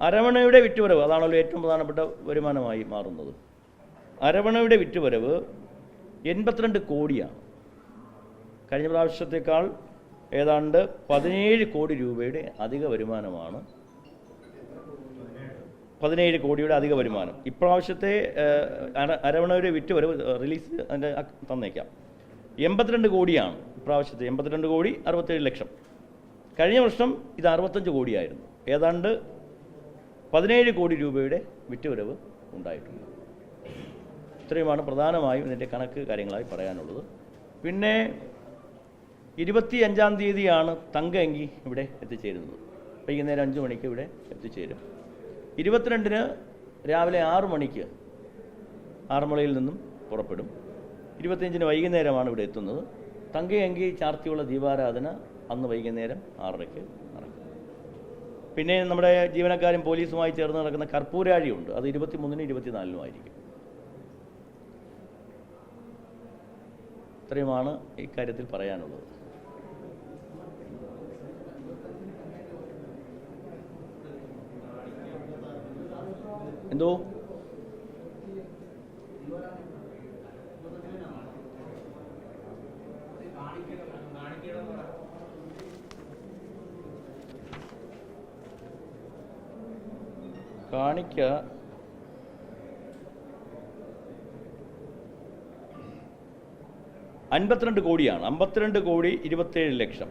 അരവണയുടെ വിറ്റുവരവ് അതാണല്ലോ ഏറ്റവും പ്രധാനപ്പെട്ട വരുമാനമായി മാറുന്നത്. അരവണയുടെ വിറ്റുവരവ് എൺപത്തിരണ്ട് കോടിയാണ്. കഴിഞ്ഞ പ്രാവശ്യത്തേക്കാൾ ഏതാണ്ട് പതിനേഴ് കോടി രൂപയുടെ അധിക വരുമാനമാണ്. പതിനേഴ് കോടിയുടെ അധിക വരുമാനം. ഇപ്രാവശ്യത്തെ അരവണയുടെ വിറ്റുവരവ് റിലീസ് അതിന്റെ തന്നേക്കാം. എൺപത്തിരണ്ട് കോടിയാണ് ഇപ്രാവശ്യത്തെ. എൺപത്തിരണ്ട് കോടി അറുപത്തേഴ് ലക്ഷം. കഴിഞ്ഞ വർഷം ഇത് അറുപത്തഞ്ച് കോടിയായിരുന്നു. ഏതാണ്ട് പതിനേഴ് കോടി രൂപയുടെ വിറ്റുവരവ് ഉണ്ടായിട്ടുണ്ട്. ഇത്രയുമാണ് പ്രധാനമായും ഇതിന്റെ കണക്ക് കാര്യങ്ങളായി പറയാനുള്ളത്. പിന്നെ ഇരുപത്തി അഞ്ചാം തീയതിയാണ് തങ്കയങ്കി ഇവിടെ എത്തിച്ചേരുന്നത്. വൈകുന്നേരം അഞ്ച് മണിക്ക് ഇവിടെ എത്തിച്ചേരും. ഇരുപത്തിരണ്ടിന് രാവിലെ ആറു മണിക്ക് ആറന്മുളയിൽ നിന്നും പുറപ്പെടും. ഇരുപത്തിയഞ്ചിന് വൈകുന്നേരമാണ് ഇവിടെ എത്തുന്നത്. തങ്കയങ്കി ചാർത്തിയുള്ള ദീപാരാധന അന്ന് വൈകുന്നേരം ആറരയ്ക്ക് നടക്കും. പിന്നെ നമ്മുടെ ജീവനക്കാരും പോലീസുമായി ചേർന്ന് നടക്കുന്ന കർപ്പൂരാഴിയുണ്ട്. അത് ഇരുപത്തിമൂന്നിനും ഇരുപത്തിനാലിനും ആയിരിക്കും. ഇത്രയുമാണ് ഇക്കാര്യത്തിൽ പറയാനുള്ളത്. എന്തോ? കാണിക്ക. അൻപത്തിരണ്ട് കോടിയാണ്. അമ്പത്തിരണ്ട് കോടി ഇരുപത്തേഴ് ലക്ഷം.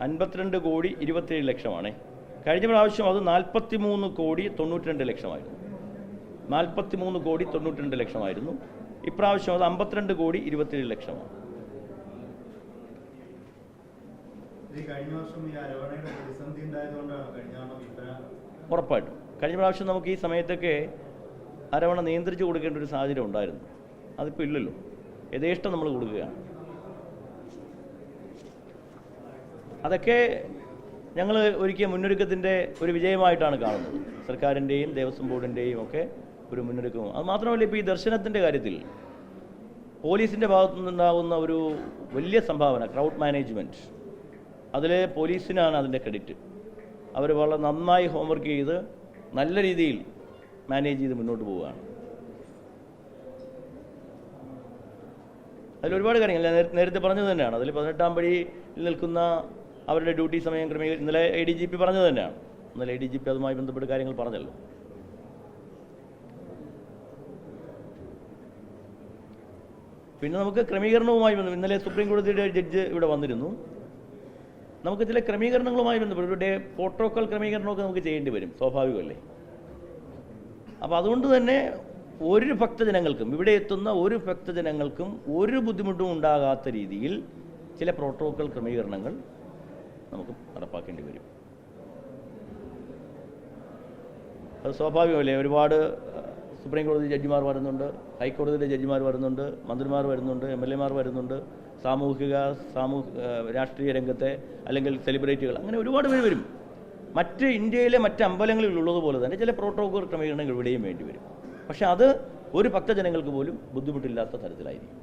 അൻപത്തിരണ്ട് കോടി ഇരുപത്തേഴ് ലക്ഷമാണേ. കഴിഞ്ഞ പ്രാവശ്യം അത് നാൽപ്പത്തി മൂന്ന് കോടി തൊണ്ണൂറ്റി രണ്ട് ലക്ഷമായിരുന്നു. നാൽപ്പത്തി മൂന്ന് കോടി തൊണ്ണൂറ്റി രണ്ട് ലക്ഷമായിരുന്നു. ഇപ്രാവശ്യം അത് അമ്പത്തിരണ്ട് കോടി ഇരുപത്തേഴ് ലക്ഷമാണ് ഈ കഴിഞ്ഞ വർഷം ഈ അരവണയുടെ ഉണ്ടായതുകൊണ്ടാണ് കഴിഞ്ഞ ഉറപ്പായിട്ടും. കഴിഞ്ഞ പ്രാവശ്യം നമുക്ക് ഈ സമയത്തൊക്കെ അരവണ നിയന്ത്രിച്ചു കൊടുക്കേണ്ട ഒരു സാഹചര്യം ഉണ്ടായിരുന്നു. അതിപ്പോൾ ഇല്ലല്ലോ. യഥേഷ്ടം നമ്മൾ കൊടുക്കുകയാണ്. അതൊക്കെ ഞങ്ങൾ ഒരുക്കിയ മുന്നൊരുക്കത്തിന്റെ ഒരു വിജയമായിട്ടാണ് കാണുന്നത്. സർക്കാരിന്റെയും ദേവസ്വം ബോർഡിന്റെയും ഒക്കെ ഒരു മുന്നൊരുക്കവും അത് മാത്രമല്ല ഇപ്പോൾ ഈ ദർശനത്തിന്റെ കാര്യത്തിൽ പോലീസിന്റെ ഭാഗത്തു നിന്നുണ്ടാകുന്ന ഒരു വലിയ സംഭാവന ക്രൗഡ് മാനേജ്മെന്റ് അതിൽ പോലീസിനാണ് അതിന്റെ ക്രെഡിറ്റ്. അവർ വളരെ നന്നായി ഹോംവർക്ക് ചെയ്ത് നല്ല രീതിയിൽ മാനേജ് ചെയ്ത് മുന്നോട്ട് പോവുകയാണ്. അതിൽ ഒരുപാട് കാര്യങ്ങൾ ഞാൻ നേര- നേരത്തെ പറഞ്ഞത് തന്നെയാണ്. അതിൽ പതിനെട്ടാം പടിയിൽ നിൽക്കുന്ന അവരുടെ ഡ്യൂട്ടി സമയം ക്രമീകരിച്ച് ഇന്നലെ എ ഡി ജി പി പറഞ്ഞത് തന്നെയാണ്. ഇന്നലെ എ ഡി ജി പി അതുമായി ബന്ധപ്പെട്ട് കാര്യങ്ങൾ പറഞ്ഞല്ലോ. പിന്നെ നമുക്ക് ക്രമീകരണവുമായി ബന്ധം ഇന്നലെ സുപ്രീം കോടതിയുടെ ജഡ്ജ് ഇവിടെ വന്നിരുന്നു. നമുക്ക് ചില ക്രമീകരണങ്ങളുമായി ബന്ധപ്പെട്ട് ഒരു ഡേ പ്രോട്ടോക്കോൾ ക്രമീകരണമൊക്കെ നമുക്ക് ചെയ്യേണ്ടി വരും സ്വാഭാവികമല്ലേ? അപ്പോൾ അതുകൊണ്ട് തന്നെ ഒരു ഭക്തജനങ്ങൾക്കും ഇവിടെ എത്തുന്ന ഒരു ഭക്തജനങ്ങൾക്കും ഒരു ബുദ്ധിമുട്ടും ഉണ്ടാകാത്ത രീതിയിൽ ചില പ്രോട്ടോക്കോൾ ക്രമീകരണങ്ങൾ നമുക്ക് നടപ്പാക്കേണ്ടി വരും. അത് സ്വാഭാവികമല്ലേ? ഒരുപാട് സുപ്രീം കോടതി ജഡ്ജിമാർ വരുന്നുണ്ട് ഹൈക്കോടതിയിലെ ജഡ്ജിമാർ വരുന്നുണ്ട് മന്ത്രിമാർ വരുന്നുണ്ട് എം എൽ എമാർ വരുന്നുണ്ട്. സാമൂഹിക സാമൂഹ രാഷ്ട്രീയ രംഗത്തെ അല്ലെങ്കിൽ സെലിബ്രിറ്റികൾ അങ്ങനെ ഒരുപാട് പേര് വരും. മറ്റ് ഇന്ത്യയിലെ മറ്റ് അമ്പലങ്ങളിൽ ഉള്ളതുപോലെ തന്നെ ചില പ്രോട്ടോകോൾ ക്രമീകരണങ്ങൾ ഇവിടെയും വേണ്ടി വരും. പക്ഷെ അത് ഒരു ഭക്തജനങ്ങൾക്ക് പോലും ബുദ്ധിമുട്ടില്ലാത്ത തരത്തിലായിരിക്കും.